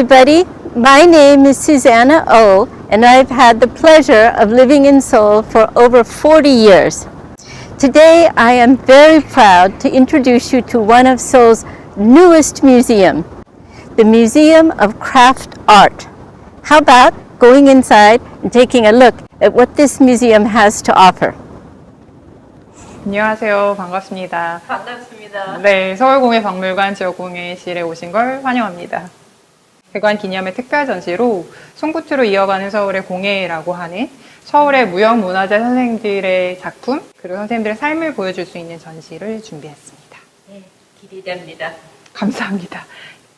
everybody. My name is Susanna O, and I've had the pleasure of living in Seoul for over 40 years. Today, I am very proud to introduce you to one of Seoul's newest museum, the Museum of Craft Art. How about going inside and taking a look at what this museum has to offer? 안녕하세요. 반갑습니다. 반갑습니다. 네, 서울공예박물관 지역공예실에 오신 걸 환영합니다. 개관 기념의 특별 전시로 손구투로 이어가는 서울의 공예라고 하는 서울의 무형문화재 선생님들의 작품 그리고 선생님들의 삶을 보여줄 수 있는 전시를 준비했습니다. 네, 기대됩니다. 감사합니다.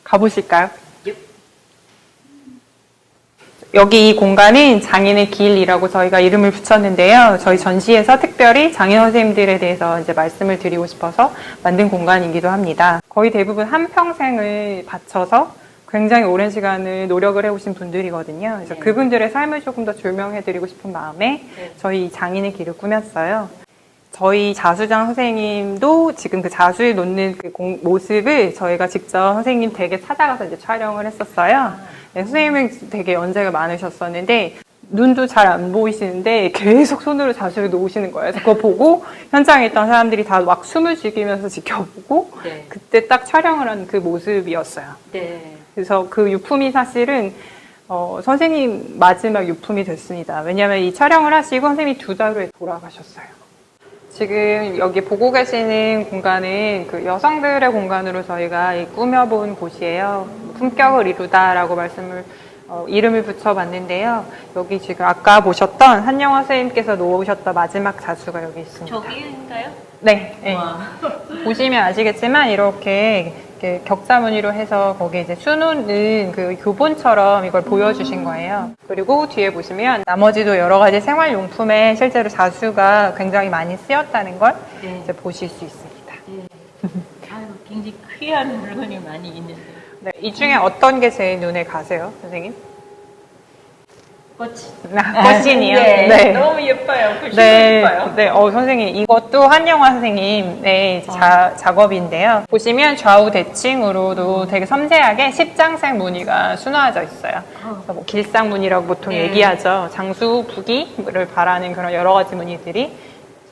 가보실까요? 여기 이 공간은 장인의 길이라고 저희가 이름을 붙였는데요. 저희 전시에서 특별히 장인 선생님들에 대해서 이제 말씀을 드리고 싶어서 만든 공간이기도 합니다. 거의 대부분 한 평생을 바쳐서 굉장히 오랜 시간을 노력을 해오신 분들이거든요. 그래서 네. 그분들의 삶을 조금 더 조명해드리고 싶은 마음에 네. 저희 장인의 길을 꾸몄어요. 저희 자수장 선생님도 지금 그 자수에 놓는 그 공- 모습을 저희가 직접 선생님 댁에 찾아가서 이제 촬영을 했었어요. 네, 선생님은 되게 연세가 많으셨었는데 눈도 잘 안 보이시는데 계속 손으로 자수를 놓으시는 거예요. 그거 보고 현장에 있던 사람들이 다 막 숨을 죽이면서 지켜보고 네. 그때 딱 촬영을 한 그 모습이었어요. 네. 그래서 그 유품이 사실은 어, 선생님 마지막 유품이 됐습니다. 왜냐하면 이 촬영을 하시고 선생님이 두 달 후에 돌아가셨어요. 지금 여기 보고 계시는 공간은 그 여성들의 공간으로 저희가 이 꾸며본 곳이에요. 품격을 이루다라고 말씀을 어, 이름을 붙여봤는데요. 여기 지금 아까 보셨던 한영화 선생님께서 놓으셨던 마지막 자수가 여기 있습니다. 저기인가요? 네. 네. 보시면 아시겠지만 이렇게, 이렇게 격자 무늬로 해서 거기에 이제 수놓는 그 교본처럼 이걸 보여주신 거예요. 그리고 뒤에 보시면 나머지도 여러 가지 생활용품에 실제로 자수가 굉장히 많이 쓰였다는 걸 네. 이제 보실 수 있습니다. 아유, 굉장히 귀한 물건이 많이 있는데. 네, 이 중에 어떤 게 제일 눈에 가세요, 선생님? 꽃이. 아, 꽃신이요? 네. 너무 예뻐요. 글씨도 네, 예뻐요. 네, 어, 선생님, 이것도 한영화 선생님의 이제 자, 작업인데요. 보시면 좌우 대칭으로도 되게 섬세하게 십장색 무늬가 수놓아져 있어요. 그래서 뭐 길상 무늬라고 보통 네. 얘기하죠. 장수, 부기를 바라는 그런 여러 가지 무늬들이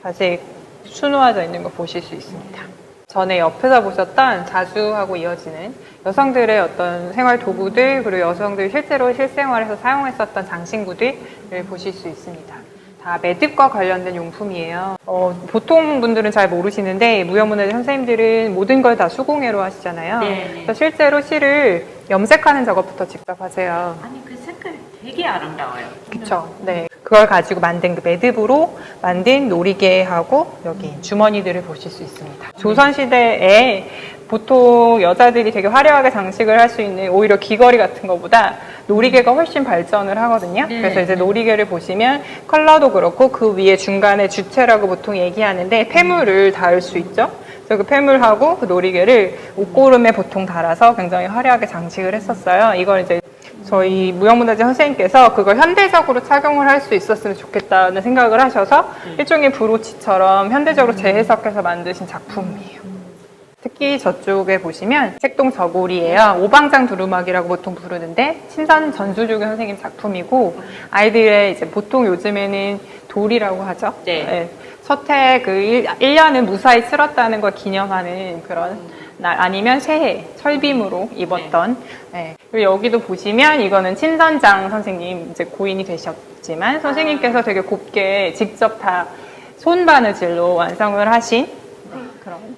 자세히 수놓아져 있는 거 보실 수 있습니다. 전에 옆에서 보셨던 자수하고 이어지는 여성들의 어떤 생활 도구들 그리고 여성들이 실제로 실생활에서 사용했었던 장신구들을 보실 수 있습니다. 다 매듭과 관련된 용품이에요. 어, 보통 분들은 잘 모르시는데 무형문화재 선생님들은 모든 걸 다 수공예로 하시잖아요. 네. 그래서 실제로 실을 염색하는 작업부터 직접 하세요. 아니, 그 색깔 되게 아름다워요. 그쵸. 네. 그걸 가지고 만든 그 매듭으로 만든 놀이개하고 여기 주머니들을 보실 수 있습니다. 조선시대에 보통 여자들이 되게 화려하게 장식을 할 수 있는 오히려 귀걸이 같은 것보다 놀이개가 훨씬 발전을 하거든요. 네. 그래서 이제 놀이개를 보시면 컬러도 그렇고 그 위에 중간에 주체라고 보통 얘기하는데 폐물을 닿을 수 있죠. 그래서 그 폐물하고 그 놀이개를 옷고름에 보통 달아서 굉장히 화려하게 장식을 했었어요. 이걸 이제 저희 무형문화재 선생님께서 그걸 현대적으로 착용을 할 수 있었으면 좋겠다는 생각을 하셔서 일종의 브로치처럼 현대적으로 재해석해서 만드신 작품이에요. 특히 저쪽에 보시면 색동 저고리예요. 오방장 두루마기라고 보통 부르는데 친선 전수조교 선생님 작품이고 아이들의 이제 보통 요즘에는 돌이라고 하죠. 네. 첫해 그 1, 년은 무사히 치렀다는 걸 기념하는 그런 날 아니면 새해 철빔으로 입었던 네. 그리고 여기도 보시면 이거는 친선장 선생님 이제 고인이 되셨지만 선생님께서 되게 곱게 직접 다 손바느질로 완성을 하신 그런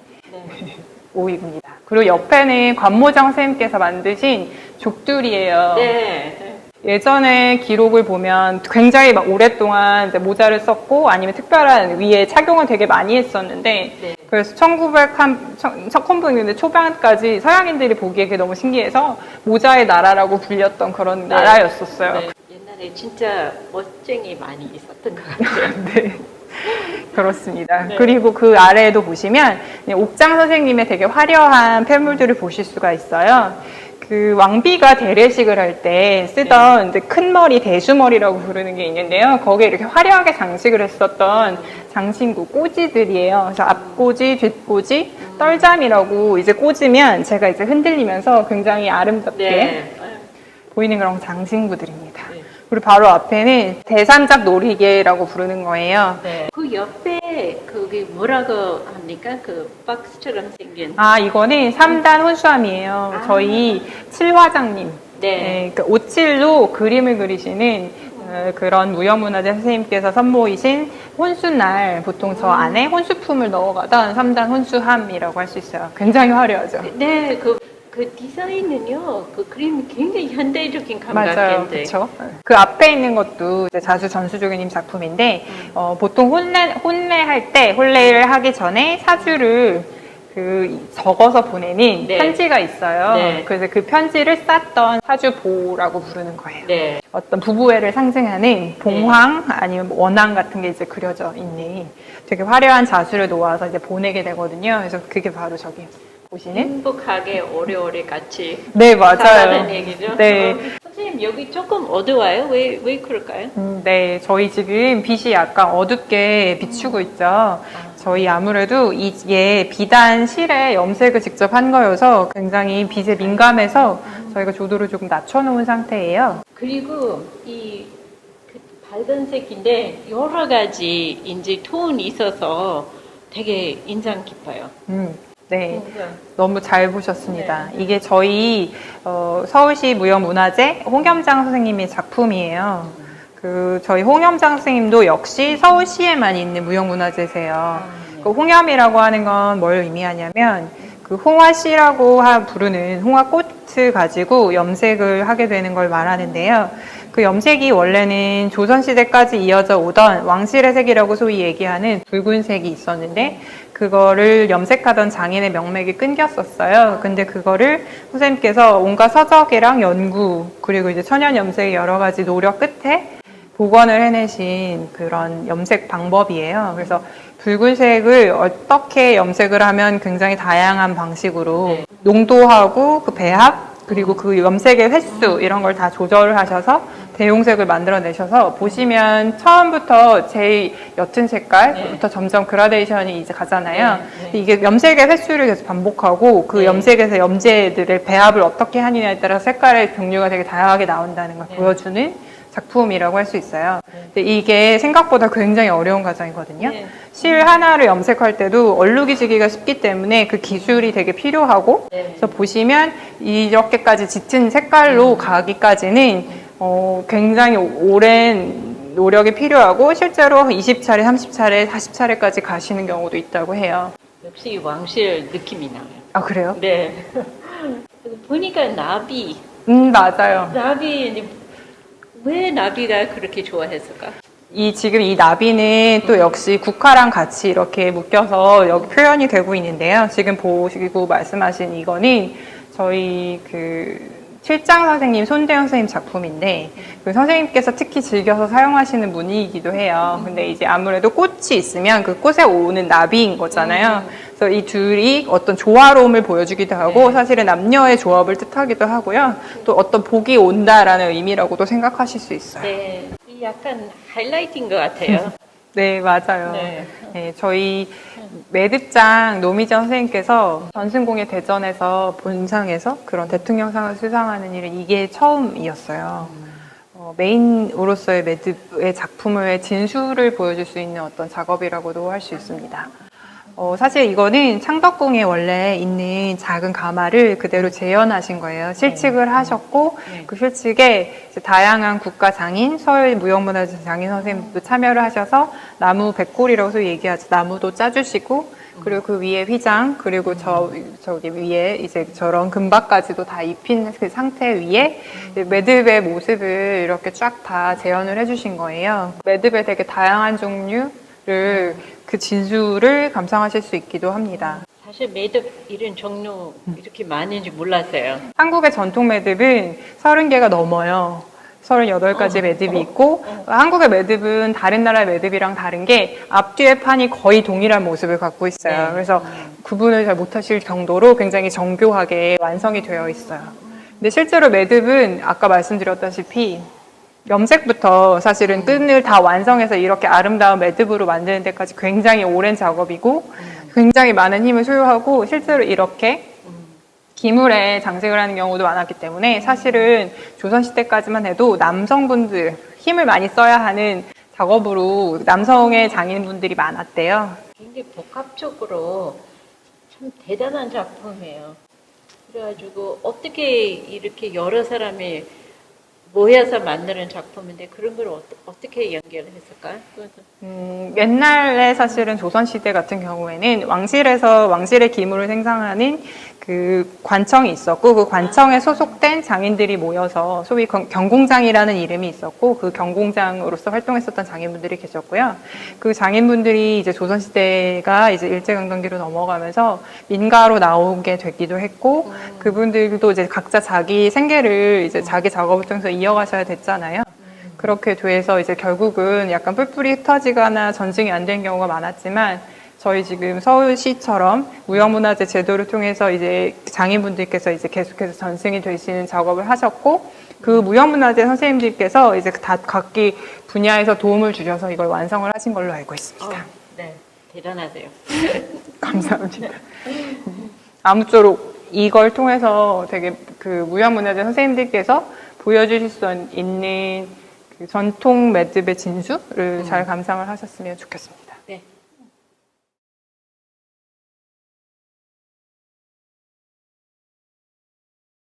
오입니다. 그리고 옆에는 관모장 선생님께서 만드신 족들이에요. 네. 예전에 기록을 보면 굉장히 막 오랫동안 모자를 썼고 아니면 특별한 위에 착용을 되게 많이 했었는데 네. 그래서 1900한 1900년대 초반까지 서양인들이 보기에 그게 너무 신기해서 모자의 나라라고 불렸던 그런 네. 나라였었어요. 네. 옛날에 진짜 멋쟁이 많이 있었던 것 같아요. 네. 그렇습니다. 네. 그리고 그 아래에도 보시면 옥장 선생님의 되게 화려한 폐물들을 보실 수가 있어요. 그 왕비가 대례식을 할 때 쓰던 이제 큰 머리 대수머리라고 부르는 게 있는데요. 거기에 이렇게 화려하게 장식을 했었던 장신구 꼬지들이에요. 그래서 앞꼬지, 뒷꼬지, 떨잠이라고 이제 꽂으면 제가 이제 흔들리면서 굉장히 아름답게 네. 보이는 그런 장신구들입니다. 그리고 바로 앞에는 대삼작 놀이개라고 부르는 거예요. 그 옆에 그게 뭐라고 합니까? 그 박스처럼 생긴. 아, 이거는 3단 혼수함이에요. 저희 칠화장님. 네. 그 오칠로 그림을 그리시는 어, 그런 무형문화재 선생님께서 선보이신 혼수날 보통 저 안에 혼수품을 넣어가던 3단 혼수함이라고 할 수 있어요. 굉장히 화려하죠. 네, 그, 그 디자인은요, 그 그림이 굉장히 현대적인 맞아요. 감각인데. 그렇죠. 그 앞에 있는 것도 이제 자수 전수조교님 작품인데 어, 보통 혼례 혼례할 때 혼례를 하기 전에 사주를 그 적어서 보내는 네. 편지가 있어요. 네. 그래서 그 편지를 쌌던 사주보라고 부르는 거예요. 네. 어떤 부부애를 상징하는 봉황 아니면 원앙 같은 게 이제 그려져 있는 되게 화려한 자수를 놓아서 이제 보내게 되거든요. 그래서 그게 바로 저기 보시는 행복하게 오래오래 같이 네 맞아요. 살아라는 얘기죠. 네. 어, 선생님 여기 조금 어두워요? 왜, 왜 그럴까요? 음, 네, 저희 지금 빛이 약간 어둡게 비추고 있죠. 저희 아무래도 이게 비단 실에 염색을 직접 한 거여서 굉장히 빛에 민감해서 저희가 조도를 조금 낮춰놓은 상태예요. 그리고 이그 밝은색인데 여러 가지 이제 톤이 있어서 되게 인상 깊어요. 음, 네. 너무 잘 보셨습니다. 이게 저희 어, 서울시 무형문화재 홍염장 선생님의 작품이에요. 그 저희 홍염장 선생님도 역시 서울시에만 있는 무형문화재세요. 그 홍염이라고 하는 건 뭘 의미하냐면 그 홍화씨라고 하- 부르는 홍화꽃을 가지고 염색을 하게 되는 걸 말하는데요. 그 염색이 원래는 조선시대까지 이어져 오던 왕실의 색이라고 소위 얘기하는 붉은색이 있었는데 그거를 염색하던 장인의 명맥이 끊겼었어요. 근데 그거를 선생님께서 온갖 서적이랑 연구 그리고 이제 천연 염색의 여러 가지 노력 끝에 복원을 해내신 그런 염색 방법이에요. 그래서 붉은색을 어떻게 염색을 하면 굉장히 다양한 방식으로 농도하고 그 배합 그리고 그 염색의 횟수 이런 걸 다 조절을 하셔서 대용색을 만들어내셔서 보시면 처음부터 제일 옅은 색깔부터 점점 그라데이션이 이제 가잖아요. 이게 염색의 횟수를 계속 반복하고 그 염색에서 염제들의 배합을 어떻게 하느냐에 따라 색깔의 종류가 되게 다양하게 나온다는 걸 보여주는 작품이라고 할 수 있어요. 근데 이게 생각보다 굉장히 어려운 과정이거든요. 네. 실 하나를 염색할 때도 얼룩이 지기가 쉽기 때문에 그 기술이 되게 필요하고 네. 그래서 보시면 이렇게까지 짙은 색깔로 가기까지는 어, 굉장히 오랜 노력이 필요하고 실제로 20차례, 30차례, 40차례까지 가시는 경우도 있다고 해요. 역시 왕실 느낌이 나요. 아 그래요? 네. 보니까 나비, 음 맞아요. 나비 왜 나비가 그렇게 좋아했을까? 이 지금 이 나비는 또 역시 국화랑 같이 이렇게 묶여서 여기 표현이 되고 있는데요. 지금 보시고 말씀하신 이거는 저희 그 실장 선생님 손대현 선생님 작품인데 그 선생님께서 특히 즐겨서 사용하시는 무늬이기도 해요. 근데 이제 아무래도 꽃이 있으면 그 꽃에 오는 나비인 거잖아요. 그래서 이 둘이 어떤 조화로움을 보여주기도 하고 사실은 남녀의 조합을 뜻하기도 하고요. 또 어떤 복이 온다라는 의미라고도 생각하실 수 있어요. 네. 이 약간 하이라이트인 것 같아요. 네, 맞아요. 네. 네, 저희 매듭장 노미정 선생님께서 전승공예 대전에서 본상에서 그런 대통령상을 수상하는 일은 이게 처음이었어요. 어, 메인으로서의 매듭의 작품의 진수를 보여줄 수 있는 어떤 작업이라고도 할 수 있습니다. 어, 사실 이거는 창덕궁에 원래 있는 작은 가마를 그대로 재현하신 거예요. 실측을 하셨고 그 실측에 다양한 국가 장인, 서울 무형문화재 장인 선생님도 참여를 하셔서 나무 백골이라고 얘기하죠. 나무도 짜주시고 그리고 그 위에 휘장 그리고 저 저기 위에 이제 저런 금박까지도 다 입힌 그 상태 위에 매듭의 모습을 이렇게 쫙 다 재현을 해주신 거예요. 매듭의 되게 다양한 종류를 그 진수를 감상하실 수 있기도 합니다. 사실 매듭 이런 종류 이렇게 많은지 몰랐어요. 한국의 전통 매듭은 30개가 넘어요. 38가지 매듭이 있고 한국의 매듭은 다른 나라의 매듭이랑 다른 게 앞뒤의 판이 거의 동일한 모습을 갖고 있어요. 그래서 구분을 잘 못하실 정도로 굉장히 정교하게 완성이 되어 있어요. 근데 실제로 매듭은 아까 말씀드렸다시피 염색부터 사실은 끈을 다 완성해서 이렇게 아름다운 매듭으로 만드는 데까지 굉장히 오랜 작업이고 굉장히 많은 힘을 소요하고 실제로 이렇게 기물에 장식을 하는 경우도 많았기 때문에 사실은 조선시대까지만 해도 남성분들 힘을 많이 써야 하는 작업으로 남성의 장인분들이 많았대요. 굉장히 복합적으로 참 대단한 작품이에요. 그래가지고 어떻게 이렇게 여러 사람이 모여서 만드는 작품인데 그런 걸 어, 떻게 연결했을까요? 그것은 음, 옛날에 사실은 조선시대 같은 경우에는 왕실에서 왕실의 기물을 생산하는 그 관청이 있었고 그 관청에 소속된 장인들이 모여서 소위 경- 경공장이라는 이름이 있었고 그 경공장으로서 활동했었던 장인분들이 계셨고요. 그 장인분들이 이제 조선 시대가 이제 일제 강점기로 넘어가면서 민가로 나오게 되기도 했고 그분들도 이제 각자 자기 생계를 이제 자기 작업을 통해서 이어가셔야 됐잖아요. 그렇게 돼서 이제 결국은 약간 뿔뿔이 흩어지거나 전승이 안 된 경우가 많았지만 저희 지금 서울시처럼 무형문화재 제도를 통해서 이제 장인분들께서 이제 계속해서 전승이 되시는 작업을 하셨고 그 무형문화재 선생님들께서 이제 다 각기 분야에서 도움을 주셔서 이걸 완성을 하신 걸로 알고 있습니다. 어, 네 대단하세요. 감사합니다. 아무쪼록 이걸 통해서 되게 그 무형문화재 선생님들께서 보여주실 수 있는 그 전통 매듭의 진수를 잘 감상을 하셨으면 좋겠습니다. 네